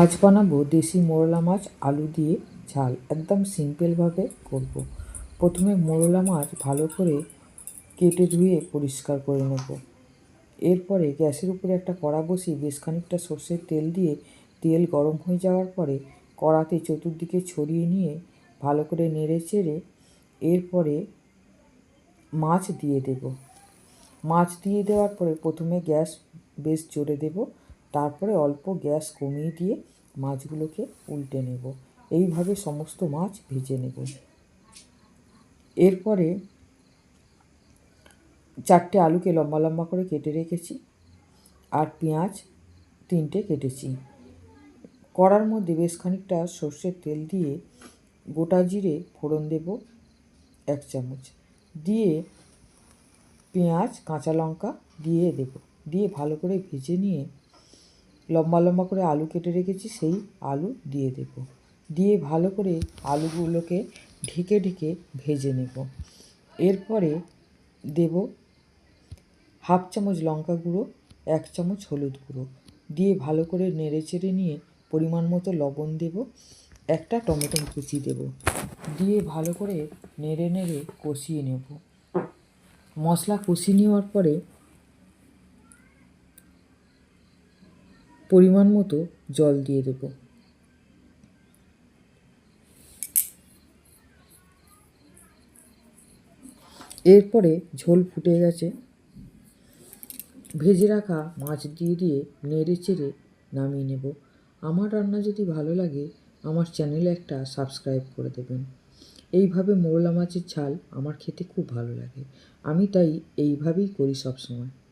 আজ বানাবো দেশি মোরলা মাছ, আলু দিয়ে ঝাল, একদম সিম্পলভাবে করব। প্রথমে মোরলা মাছ ভালো করে কেটে ধুয়ে পরিষ্কার করে নেব। এরপরে গ্যাসের উপরে একটা কড়া বসিয়ে বেশ খানিকটা সর্ষের তেল দিয়ে তেল গরম হয়ে যাওয়ার পরে কড়াতে চতুর্দিকে ছড়িয়ে নিয়ে ভালো করে নেড়ে চেড়ে এরপরে মাছ দিয়ে দেব। মাছ দিয়ে দেওয়ার পরে প্রথমে গ্যাস বেশ জোরে দেব। তারপরে অল্প গ্যাস কমিয়ে দিয়ে মাছগুলোকে উল্টে নেব। এইভাবে সমস্ত মাছ ভেজে নেব। এরপরে চারটে আলুকে লম্বা লম্বা করে কেটে রেখেছি আর পেঁয়াজ তিনটে কেটেছি। কড়ার মধ্যে বেশ খানিকটা সর্ষের তেল দিয়ে গোটা জিরে ফোড়ন দেব এক চামচ। দিয়ে পেঁয়াজ, কাঁচা লঙ্কা দিয়ে দেব। দিয়ে ভালো করে ভেজে নিয়ে লম্বা লম্বা করে আলু কেটে রেখেছি, সেই আলু দিয়ে দেব। দিয়ে ভালো করে আলুগুলোকে ঢেকে ঢেকে ভেজে নেব। এরপরে দেব হাফ চামচ লঙ্কা গুঁড়ো, এক চামচ হলুদ গুঁড়ো। দিয়ে ভালো করে নেড়ে চেড়ে নিয়ে পরিমাণ মতো লবণ দেব, একটা টমেটো কুচি দেব। দিয়ে ভালো করে নেড়ে নেড়ে কষিয়ে নেব। মশলা কষিয়ে নেওয়ার পরে পরিমাণ মতো জল দিয়ে দেব। এরপরে ঝোল ফুটে গেছে। ভেজে রাখা মাছ দিয়ে দিয়ে নেড়ে চেড়ে নামিয়ে নেব। আমার রান্না যদি ভালো লাগে, আমার চ্যানেলে একটা সাবস্ক্রাইব করে দেবেন। এইভাবে মোরলা মাছের ঝাল আমার খেতে খুব ভালো লাগে। আমি তাই এইভাবেই করি সব সময়